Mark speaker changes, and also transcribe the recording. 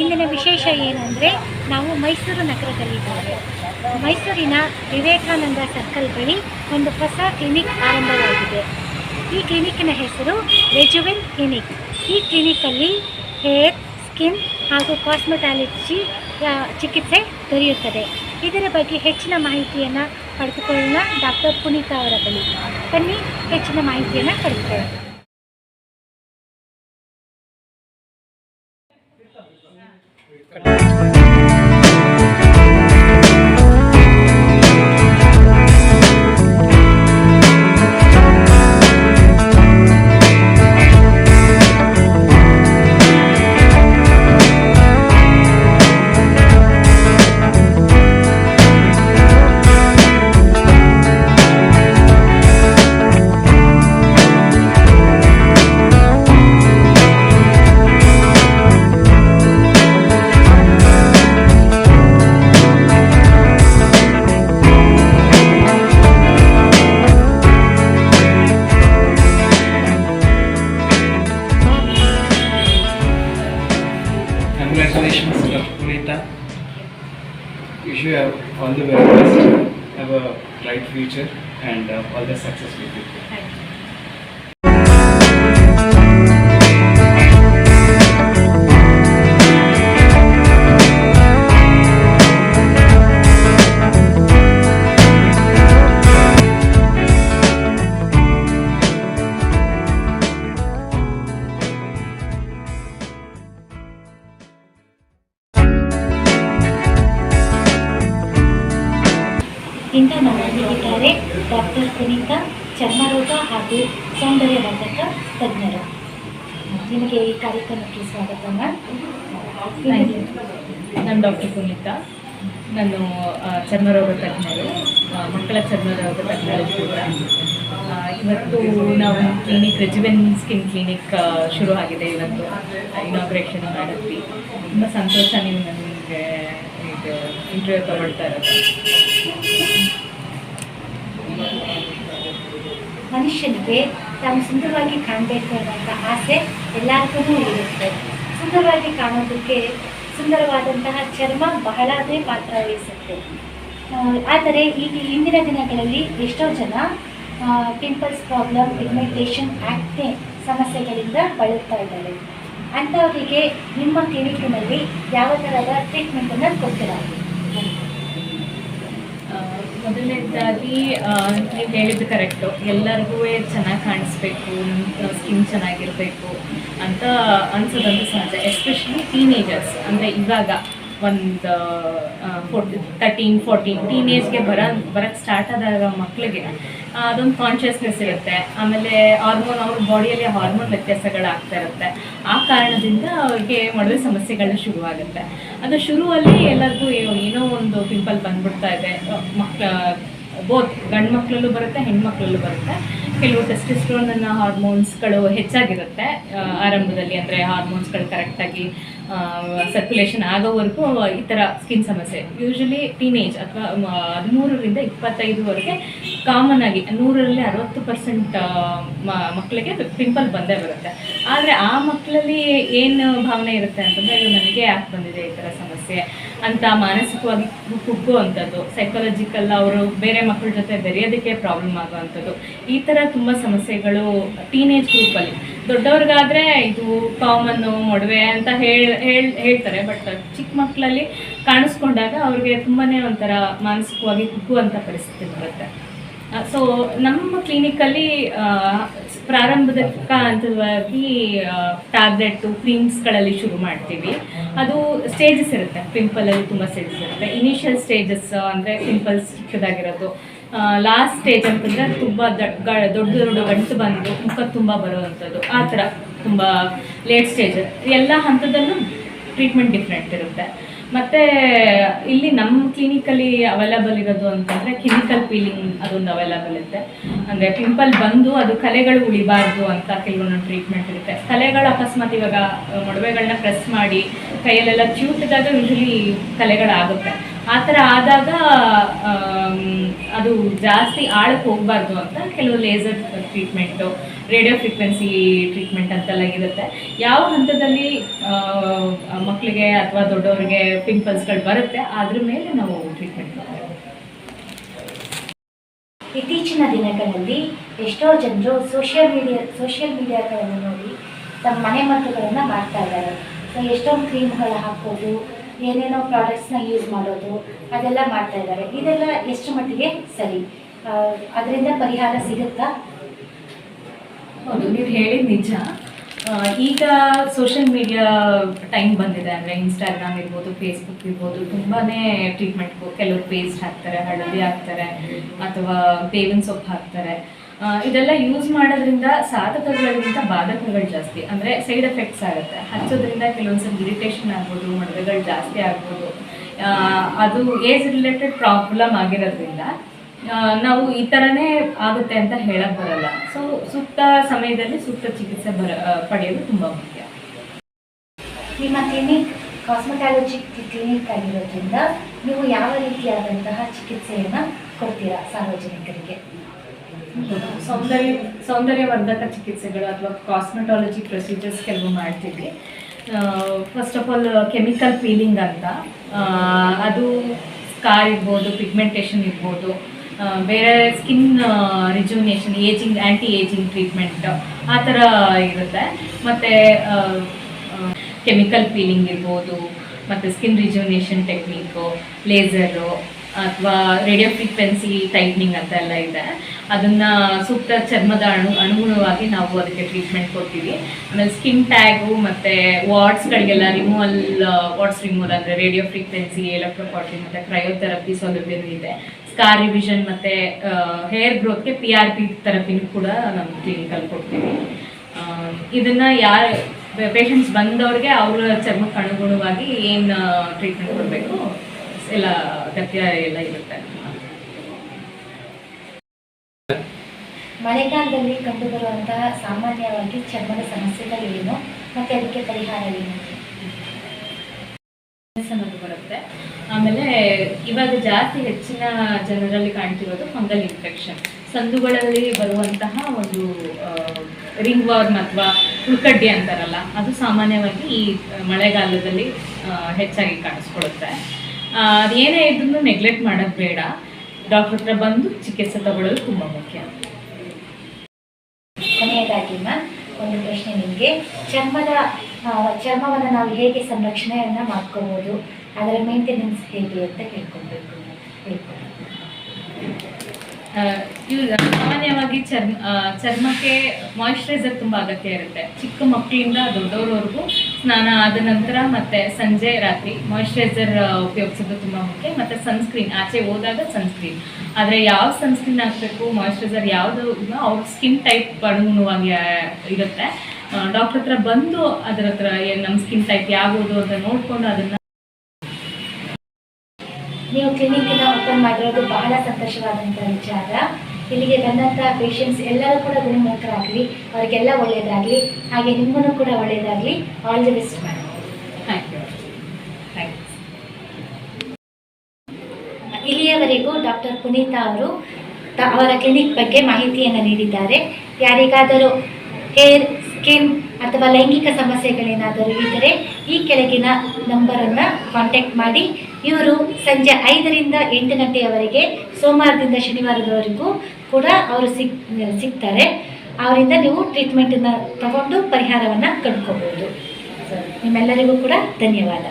Speaker 1: ಏನಂದರೆ ನಾವು ಮೈಸೂರು ನಗರದಲ್ಲಿದ್ದೇವೆ. ಮೈಸೂರಿನ ವಿವೇಕಾನಂದ ಸರ್ಕಲ್ ಬಳಿ ಒಂದು ಹೊಸ ಕ್ಲಿನಿಕ್ ಆರಂಭವಾಗಿದೆ. ಈ ಕ್ಲಿನಿಕ್ಕಿನ ಹೆಸರು ರೆಜುವೆನ್ ಕ್ಲಿನಿಕ್. ಈ ಕ್ಲಿನಿಕಲ್ಲಿ ಹೇರ್, ಸ್ಕಿನ್ ಹಾಗೂ ಕಾಸ್ಮೆಟಾಲಜಿ ಚಿಕಿತ್ಸೆ ದೊರೆಯುತ್ತದೆ. ಇದರ ಬಗ್ಗೆ ಹೆಚ್ಚಿನ ಮಾಹಿತಿಯನ್ನು ಪಡೆದುಕೊಳ್ಳೋಣ ಡಾಕ್ಟರ್ ಪುನೀತಾ ಅವರ ಬಳಿ. ಬನ್ನಿ, ಹೆಚ್ಚಿನ ಮಾಹಿತಿಯನ್ನು ಪಡೆದುಕೊಳ್ಳೋಣ.
Speaker 2: Wish you have all the very best. Have a bright future and uh, all the success with you.
Speaker 1: ಇಂದು ನಮ್ಮೊಂದಿಗಿದ್ದಾರೆ ಡಾಕ್ಟರ್ ಪುನೀತಾ ಚರ್ಮರೋಗ ಹಾಗೂ ಸೌಂದರ್ಯವರ್ಧಕ ತಜ್ಞರು. ನಿಮಗೆ ಈ ಕಾರ್ಯಕ್ರಮಕ್ಕೆ ಸ್ವಾಗತ ಮ್ಯಾಮ್.
Speaker 3: ನಾನು ಡಾಕ್ಟರ್ ಪುನೀತಾ ನಾನು ಚರ್ಮರೋಗ ತಜ್ಞರು ಮಕ್ಕಳ ಚರ್ಮರೋಗ ತಜ್ಞರು ಕೂಡ. ಇವತ್ತು ನಾವು ಕ್ಲಿನಿಕ್ ರೆಜಿವೆನ್ ಸ್ಕಿನ್ ಕ್ಲಿನಿಕ್ ಶುರು ಆಗಿದೆ ಇವತ್ತು. ಇನಾಗ್ರೇಷನ್ ಮಾಡಿದ್ವಿ. ತುಂಬ ಸಂತೋಷ ನೀವು ನನಗೆ ಇಂಟರ್ವ್ಯೂ ತಗೊಳ್ತಾ ಇರೋದು.
Speaker 1: ಮನುಷ್ಯನಿಗೆ ತಾನು ಸುಂದರವಾಗಿ ಕಾಣಬೇಕು ಅನ್ನೋಂಥ ಆಸೆ ಎಲ್ಲರಿಗೂ ಇರುತ್ತೆ. ಸುಂದರವಾಗಿ ಕಾಣೋದಕ್ಕೆ ಸುಂದರವಾದಂತಹ ಚರ್ಮ ಬಹಳವೇ ಪಾತ್ರ ವಹಿಸುತ್ತೆ. ಆದರೆ ಈಗ ಹಿಂದಿನ ದಿನಗಳಲ್ಲಿ ಎಷ್ಟೋ ಜನ ಪಿಂಪಲ್ಸ್ ಪ್ರಾಬ್ಲಮ್ ಪಿಗ್ಮೆಂಟೇಷನ್ ಆಕ್ನೆ ಸಮಸ್ಯೆಗಳಿಂದ ಬಳಲ್ತಾ ಇದ್ದಾರೆ. ಅಂಥವರಿಗೆ ನಿಮ್ಮ ಕ್ಲಿನಿಕ್ನಲ್ಲಿ ಯಾವ ಥರದ ಟ್ರೀಟ್ಮೆಂಟನ್ನು ಕೊಡ್ತೀರಾ?
Speaker 3: ಮೊದಲನೇದಾಗಿ ನೀವು ಹೇಳಿದ್ದು ಕರೆಕ್ಟು ಎಲ್ಲರಿಗೂ ಚೆನ್ನಾಗಿ ಕಾಣಿಸ್ಬೇಕು ಸ್ಕಿನ್ ಚೆನ್ನಾಗಿರಬೇಕು ಅಂತ ಅನ್ಸೋದಂತ ಸಹಜ. ಎಸ್ಪೆಷಲಿ ಟೀನೇಜರ್ಸ್ ಅಂದರೆ ಇವಾಗ ಒಂದು ಫೋರ್ಟಿ ತರ್ಟೀನ್ ಫೋರ್ಟೀನ್ ಟೀನೇಜ್ಗೆ ಬರ ಬರೋಕ್ಕೆ ಸ್ಟಾರ್ಟ್ ಆದಾಗ ಮಕ್ಕಳಿಗೆ ಅದೊಂದು ಕಾನ್ಷಿಯಸ್ನೆಸ್ ಇರುತ್ತೆ. ಆಮೇಲೆ ಹಾರ್ಮೋನ್ ಅವ್ರ ಬಾಡಿಯಲ್ಲಿ ಹಾರ್ಮೋನ್ ವ್ಯತ್ಯಾಸಗಳಾಗ್ತಾ ಇರುತ್ತೆ. ಆ ಕಾರಣದಿಂದ ಅವ್ರಿಗೆ ಮದುವೆ ಸಮಸ್ಯೆಗಳು ಶುರುವಾಗುತ್ತೆ. ಅದು ಶುರುವಲ್ಲಿ ಎಲ್ಲರಿಗೂ ಏನೋ- ಒಂದು ಪಿಂಪಲ್ ಬಂದ್ಬಿಡ್ತಾ ಇದೆ. ಮಕ್ಕಳ ಬೋತ್ ಗಂಡು ಮಕ್ಕಳಲ್ಲೂ ಬರುತ್ತೆ ಹೆಣ್ಮಕ್ಳಲ್ಲೂ ಬರುತ್ತೆ. ಕೆಲವು ಟೆಸ್ಟಿಸ್ಟ್ರೋನ್ ಹಾರ್ಮೋನ್ಸ್ಗಳು ಹೆಚ್ಚಾಗಿರುತ್ತೆ ಆರಂಭದಲ್ಲಿ. ಅಂದರೆ ಹಾರ್ಮೋನ್ಸ್ಗಳು ಕರೆಕ್ಟಾಗಿ ಸರ್ಕ್ಯುಲೇಷನ್ ಆಗೋವರೆಗೂ ಈ ಥರ ಸ್ಕಿನ್ ಸಮಸ್ಯೆ. ಯೂಶಲಿ ಟೀನೇಜ್ ಅಥವಾ ಹದಿಮೂರರಿಂದ ಇಪ್ಪತ್ತೈದುವರೆಗೆ ಕಾಮನ್ ಆಗಿ, ನೂರರಲ್ಲಿ ಅರವತ್ತು ಪರ್ಸೆಂಟ್ ಮಕ್ಕಳಿಗೆ ಪಿಂಪಲ್ ಬಂದೇ ಬರುತ್ತೆ. ಆದರೆ ಆ ಮಕ್ಕಳಲ್ಲಿ ಏನು ಭಾವನೆ ಇರುತ್ತೆ ಅಂತಂದರೆ ಇದು ನನಗೆ ಯಾಕೆ ಬಂದಿದೆ ಈ ಥರ ಸಮಸ್ಯೆ? ಅಂತ ಮಾನಸಿಕವಾಗಿ ಕುಗ್ಗುವಂಥದ್ದು ಸೈಕಾಲಜಿಕಲ್ ಅವರು ಬೇರೆ ಮಕ್ಕಳ ಜೊತೆ ಬೆರೆಯೋದಕ್ಕೆ ಪ್ರಾಬ್ಲಮ್ ಆಗುವಂಥದ್ದು, ಈ ಥರ ತುಂಬ ಸಮಸ್ಯೆಗಳು ಟೀನೇಜ್ ಗ್ರೂಪಲ್ಲಿ ದೊಡ್ಡವ್ರಿಗಾದರೆ ಇದು ಕಾಮನ್ನು ಮೊಡವೆ ಅಂತ ಹೇಳ್ ಹೇಳ್, ಹೇಳ್ತಾರೆ ಬಟ್ ಚಿಕ್ಕ ಮಕ್ಕಳಲ್ಲಿ ಕಾಣಿಸ್ಕೊಂಡಾಗ ಅವ್ರಿಗೆ ತುಂಬಾ ಒಂಥರ ಮಾನಸಿಕವಾಗಿ ಕುಗ್ಗುವಂಥ ಪರಿಸ್ಥಿತಿ ಬರುತ್ತೆ. ಸೊ ನಮ್ಮ ಕ್ಲಿನಿಕಲ್ಲಿ ಪ್ರಾರಂಭದ ಹಂತವಾಗಿ ಟ್ಯಾಬ್ಲೆಟು ಕ್ರೀಮ್ಸ್ಗಳಲ್ಲಿ ಶುರು ಮಾಡ್ತೀವಿ. ಅದು ಸ್ಟೇಜಸ್ ಇರುತ್ತೆ. ಪಿಂಪಲಲ್ಲಿ ತುಂಬ ಸ್ಟೇಜಸ್ ಇರುತ್ತೆ. ಇನಿಷಿಯಲ್ ಸ್ಟೇಜಸ್ ಅಂದರೆ ಪಿಂಪಲ್ಸ್ ಚಿಕ್ಕದಾಗಿರೋದು. ಲಾಸ್ಟ್ ಸ್ಟೇಜ್ ಅಂತಂದರೆ ತುಂಬ ದೊಡ್ಡ ದೊಡ್ಡ ಗಂಟು ಬಂದು ಮುಖ ತುಂಬ ಬರುವಂಥದ್ದು. ಆ ಥರ ತುಂಬ ಲೇಟ್ ಸ್ಟೇಜ್ ಎಲ್ಲ ಹಂತದಲ್ಲೂ ಟ್ರೀಟ್ಮೆಂಟ್ ಡಿಫ್ರೆಂಟ್ ಇರುತ್ತೆ. ಮತ್ತು ಇಲ್ಲಿ ನಮ್ಮ ಕ್ಲಿನಿಕಲ್ಲಿ ಅವೈಲಬಲ್ ಇರೋದು ಅಂತಂದರೆ ಕೆಮಿಕಲ್ ಪೀಲಿಂಗ್ ಅದೊಂದು ಅವೈಲಬಲ್ ಇರುತ್ತೆ. ಅಂದರೆ ಪಿಂಪಲ್ ಬಂದು ಅದು ಕಲೆಗಳು ಉಳಿಬಾರ್ದು ಅಂತ ಕೆಲವೊಂದು ಟ್ರೀಟ್ಮೆಂಟ್ ಇರುತ್ತೆ. ಕಲೆಗಳು ಅಕಸ್ಮಾತ್ ಇವಾಗ ಮೊಡವೆಗಳನ್ನ ಪ್ರೆಸ್ ಮಾಡಿ, ಕೈಯಲ್ಲೆಲ್ಲ ಚ್ಯೂಟಿದಾಗ ಯೂಶಲಿ ಕಲೆಗಳಾಗುತ್ತೆ. ಆ ಥರ ಆದಾಗ ಅದು ಜಾಸ್ತಿ ಆಳಕ್ಕೆ ಹೋಗಬಾರ್ದು ಅಂತ ಕೆಲವು laser treatment radio frequency treatment ಅಂತೆಲ್ಲ ಇರುತ್ತೆ. ಯಾವ ಹಂತದಲ್ಲಿ ಮಕ್ಕಳಿಗೆ ಅಥವಾ ದೊಡ್ಡವರಿಗೆ ಪಿಂಪಲ್ಸ್ಗಳು ಬರುತ್ತೆ, ಅದ್ರ ಮೇಲೆ ನಾವು ಟ್ರೀಟ್ಮೆಂಟ್ ಮಾಡ್ತೇವೆ.
Speaker 1: ಇತ್ತೀಚಿನ ದಿನಗಳಲ್ಲಿ ಎಷ್ಟೋ ಜನರು ಸೋಷಿಯಲ್ ಮೀಡಿಯಾ ಸೋಷಿಯಲ್ ಮೀಡಿಯಾಗಳನ್ನು ನೋಡಿ ತಮ್ಮ ಮನೆ ಮದ್ದುಗಳನ್ನು ಮಾಡ್ತಾ ಇದ್ದಾರೆ. ಸೊ ಎಷ್ಟೊಂದು ಕ್ರೀಮ್ಗಳು ಹಾಕೋದು ಏನೇನೋ ಪ್ರಾಡಕ್ಟ್ಸ್ನ ಯೂಸ್ ಮಾಡೋದು, ಅದೆಲ್ಲ ಮಾಡ್ತಾ ಇದ್ದಾರೆ. ಇದೆಲ್ಲ ಎಷ್ಟು ಮಟ್ಟಿಗೆ ಸರಿ? ಅದರಿಂದ ಪರಿಹಾರ ಸಿಗುತ್ತಾ?
Speaker 3: ಹೌದು, ನೀವು ಹೇಳಿದ ನಿಜ. ಈಗ ಸೋಷಿಯಲ್ ಮೀಡಿಯಾ ಟೈಮ್ ಬಂದಿದೆ ಅಂದರೆ ಇನ್ಸ್ಟಾಗ್ರಾಮ್ ಇರ್ಬೋದು ಫೇಸ್ಬುಕ್ ಇರ್ಬೋದು ತುಂಬಾ ಟ್ರೀಟ್ಮೆಂಟ್ ಕೆಲವರು ಪೇಸ್ಟ್ ಹಾಕ್ತಾರೆ, ಹಳದಿ ಹಾಕ್ತಾರೆ, ಅಥವಾ ಬೇವಿನ ಸೊಪ್ಪು ಹಾಕ್ತಾರೆ. ಇದೆಲ್ಲ ಯೂಸ್ ಮಾಡೋದ್ರಿಂದ ಸಾಧಕಗಳಿಗಿಂತ ಬಾಧಕಗಳು ಜಾಸ್ತಿ. ಅಂದರೆ ಸೈಡ್ ಎಫೆಕ್ಟ್ಸ್ ಆಗುತ್ತೆ. ಹಚ್ಚೋದ್ರಿಂದ ಕೆಲವೊಂದ್ಸಲ ಇರಿಟೇಷನ್ ಆಗ್ಬೋದು, ಮೊಡವೆಗಳು ಜಾಸ್ತಿ ಆಗ್ಬೋದು. ಅದು ಏಜ್ ರಿಲೇಟೆಡ್ ಪ್ರಾಬ್ಲಮ್ ಆಗಿರೋದ್ರಿಂದ ನಾವು ಈ ಥರನೇ ಆಗುತ್ತೆ ಅಂತ ಹೇಳಕ್ ಬರಲ್ಲ. ಸೊ ಸೂಕ್ತ ಸಮಯದಲ್ಲಿ ಸೂಕ್ತ ಚಿಕಿತ್ಸೆ ಬರ ಪಡೆಯಲು ತುಂಬ ಮುಖ್ಯ.
Speaker 1: ನಿಮ್ಮ ಕ್ಲಿನಿಕ್ ಕಾಸ್ಮೆಟಾಲಜಿ ಕ್ಲಿನಿಕ್ ಆಗಿರೋದ್ರಿಂದ ನೀವು ಯಾವ ರೀತಿಯಾದಂತಹ ಚಿಕಿತ್ಸೆಯನ್ನು ಕೊಡ್ತೀರಾ ಸಾರ್ವಜನಿಕರಿಗೆ?
Speaker 3: ಸೌಂದರ್ಯ, ಸೌಂದರ್ಯವರ್ಧಕ ಚಿಕಿತ್ಸೆಗಳು ಅಥವಾ ಕಾಸ್ಮೆಟಾಲಜಿ ಪ್ರೊಸೀಜರ್ಸ್ ಕೆಲವು ಮಾಡ್ತೀವಿ. First of all chemical peeling ಅಂತ. ಅದು ಸ್ಕಾರ್ ಇರ್ಬೋದು ಪಿಗ್ಮೆಂಟೇಷನ್ ಇರ್ಬೋದು. ಬೇರೆ skin rejuvenation ageing anti ageing treatment ಆ ಥರ ಇರುತ್ತೆ. ಮತ್ತು ಕೆಮಿಕಲ್ ಪೀಲಿಂಗ್ ಇರ್ಬೋದು, ಮತ್ತು ಸ್ಕಿನ್ ರಿಜುವಿನೇಷನ್ ಟೆಕ್ನಿಕ್ಕು ಲೇಸರು ಅಥವಾ ರೇಡಿಯೋ ಫ್ರೀಕ್ವೆನ್ಸಿ ಟೈಟ್ನಿಂಗ್ ಅಂತ ಎಲ್ಲ ಇದೆ. ಅದನ್ನ ಸೂಕ್ತ ಚರ್ಮದ ಅಣು ಅನುಗುಣವಾಗಿ ನಾವು ಅದಕ್ಕೆ ಟ್ರೀಟ್ಮೆಂಟ್ ಕೊಡ್ತೀವಿ. ಆಮೇಲೆ ಸ್ಕಿನ್ ಟ್ಯಾಗು ಮತ್ತು ವಾರ್ಡ್ಸ್ಗಳಿಗೆಲ್ಲ ರಿಮೂವಲ್ ವಾರ್ಡ್ಸ್ ರಿಮೂವಲ್ ಅಂದರೆ ರೇಡಿಯೋ ಫ್ರೀಕ್ವೆನ್ಸಿ ಎಲೆಕ್ಟ್ರೋಕಾಟ್ರಿ ಮತ್ತು ಕ್ರಯೋಥೆರಪಿ ಸೌಲಭ್ಯವೂ ಇದೆ. ಸ್ಕಾರ್ ರಿವಿಷನ್ ಮತ್ತು ಹೇರ್ ಗ್ರೋತ್ಗೆ ಪಿ ಆರ್ ಪಿ ಥೆರಪಿನೂ ಕೂಡ ನಮ್ಮ ಕ್ಲಿನಿಕಲ್ಲಿ ಕೊಡ್ತೀವಿ. ಇದನ್ನ ಯಾರ, ಪೇಷಂಟ್ಸ್ ಬಂದವ್ರಿಗೆ ಅವರ ಚರ್ಮಕ್ಕೆ ಅನುಗುಣವಾಗಿ ಏನು ಟ್ರೀಟ್ಮೆಂಟ್ ಕೊಡಬೇಕು? ಎಲ್ಲ ಅಗತ್ಯ ಎಲ್ಲ ಇರುತ್ತೆ.
Speaker 1: ಮಳೆಗಾಲದಲ್ಲಿ ಕಂಡುಬರುವಂತಹ ಸಾಮಾನ್ಯವಾಗಿ ಚರ್ಮದ ಸಮಸ್ಯೆಗಳೇನು? ಮತ್ತೆ ಅದಕ್ಕೆ ಪರಿಹಾರ ಏನು?
Speaker 3: ಅನ್ನೋದು ಬರುತ್ತೆ. ಆಮೇಲೆ ಇವಾಗ ಜಾಸ್ತಿ ಹೆಚ್ಚಿನ ಜನರಲ್ಲಿ ಕಾಣ್ತಿರೋದು ಫಂಗಲ್ ಇನ್ಫೆಕ್ಷನ್. ಸಂದುಗಳಲ್ಲಿ ಬರುವಂತಹ ಒಂದು ರಿಂಗ್ ವಾರ್ಮ್ ಅಥವಾ ಹುಳ್ಕಡ್ಡಿ ಅಂತಾರಲ್ಲ ಅದು ಸಾಮಾನ್ಯವಾಗಿ ಈ ಮಳೆಗಾಲದಲ್ಲಿ ಹೆಚ್ಚಾಗಿ ಕಾಣಿಸ್ಕೊಳ್ಳುತ್ತೆ. ಆ, ಅದೇನೇ ಇದ್ರೂ ನೆಗ್ಲೆಕ್ಟ್ ಮಾಡೋದು ಬೇಡ. ಡಾಕ್ಟರ್ ಹತ್ರ ಬಂದು ಚಿಕಿತ್ಸೆ ತಗೊಳ್ಳೋದು ತುಂಬ ಮುಖ್ಯ.
Speaker 1: ಕೊನೆಯದಾಗಿ ಮ್ಯಾಮ್ ಒಂದು ಪ್ರಶ್ನೆ ನಿಮಗೆ. ಚರ್ಮದ ಚರ್ಮವನ್ನು ನಾವು ಹೇಗೆ ಸಂರಕ್ಷಣೆಯನ್ನು ಮಾಡ್ಕೋಬೋದು ಅದರ ಮೇಂಟೆನೆನ್ಸ್ ಹೇಗೆ ಅಂತ ಕೇಳ್ಕೊಬೇಕು ಹೇಳ್ಕೊಡಿ.
Speaker 3: ಸಾಮಾನ್ಯವಾಗಿ ಚರ್ಮ ಚರ್ಮಕ್ಕೆ ಮಾಯಿಶ್ಚರೈಸರ್ ತುಂಬ ಅಗತ್ಯ ಇರುತ್ತೆ. ಚಿಕ್ಕ ಮಕ್ಕಳಿಂದ ದೊಡ್ಡವ್ರವರೆಗೂ ಸ್ನಾನ ಆದ ನಂತರ ಮತ್ತೆ ಸಂಜೆ ರಾತ್ರಿ ಮಾಯಿಶ್ಚರೈಸರ್ ಉಪಯೋಗಿಸೋದು ತುಂಬ ಮುಖ್ಯ. ಮತ್ತು ಸನ್ಸ್ಕ್ರೀನ್ ಆಚೆ ಹೋದಾಗ ಸನ್ಸ್ಕ್ರೀನ್ ಆದರೆ ಯಾವ ಸನ್ಸ್ಕ್ರೀನ್ ಹಾಕಬೇಕು ಮಾಯಿಶ್ಚರೈಸರ್ ಯಾವುದು ಅವ್ರ ಸ್ಕಿನ್ ಟೈಪ್ ಅನುಗುಣವಾಗಿ ಇರುತ್ತೆ. ಡಾಕ್ಟರ್ ಹತ್ರ ಬಂದು ಅದ್ರ ಹತ್ರ ನಮ್ಮ ಸ್ಕಿನ್ ಟೈಪ್ ಯಾವುದು ಅಂತ ನೋಡ್ಕೊಂಡು ಅದನ್ನು
Speaker 1: ನೀವು ಕ್ಲಿನಿಕ್ನ ಓಪನ್ ಮಾಡಿರೋದು ಬಹಳ ಸಂತೋಷವಾದಂಥ ವಿಚಾರ. ಇಲ್ಲಿಗೆ ಬಂದಂಥ ಪೇಷಂಟ್ಸ್ ಎಲ್ಲರೂ ಕೂಡ ಗುಣಮುಖರಾಗಲಿ ಅವರಿಗೆಲ್ಲ ಒಳ್ಳೆಯದಾಗಲಿ ಹಾಗೆ ನಿಮ್ಮನ್ನು ಕೂಡ ಒಳ್ಳೆಯದಾಗಲಿ ಆಲ್ ದಿ ಬೆಸ್ಟ್ ಮಾಡಿ
Speaker 3: ಥ್ಯಾಂಕ್ ಯು ಥ್ಯಾಂಕ್ಸ್
Speaker 1: ಇಲ್ಲಿಯವರೆಗೂ ಡಾಕ್ಟರ್ ಪುನೀತಾ ಅವರು ಅವರ ಕ್ಲಿನಿಕ್ ಬಗ್ಗೆ ಮಾಹಿತಿಯನ್ನು ನೀಡಿದ್ದಾರೆ. ಯಾರಿಗಾದರೂ ಹೇರ್ ಸ್ಕಿನ್ ಅಥವಾ ಲೈಂಗಿಕ ಸಮಸ್ಯೆಗಳೇನಾದರೂ ಇದ್ದರೆ ಈ ಕೆಳಗಿನ ನಂಬರನ್ನು ಕಾಂಟ್ಯಾಕ್ಟ್ ಮಾಡಿ. ಇವರು ಸಂಜೆ ಐದರಿಂದ ಎಂಟು ಗಂಟೆಯವರೆಗೆ ಸೋಮವಾರದಿಂದ ಶನಿವಾರದವರೆಗೂ ಕೂಡ ಅವರು ಸಿಗ್ ಸಿಗ್ತಾರೆ. ಅವರಿಂದ ನೀವು ಟ್ರೀಟ್ಮೆಂಟನ್ನು ತಗೊಂಡು ಪರಿಹಾರವನ್ನು ಕಂಡ್ಕೋಬೋದು. ನಿಮ್ಮೆಲ್ಲರಿಗೂ ಕೂಡ ಧನ್ಯವಾದ.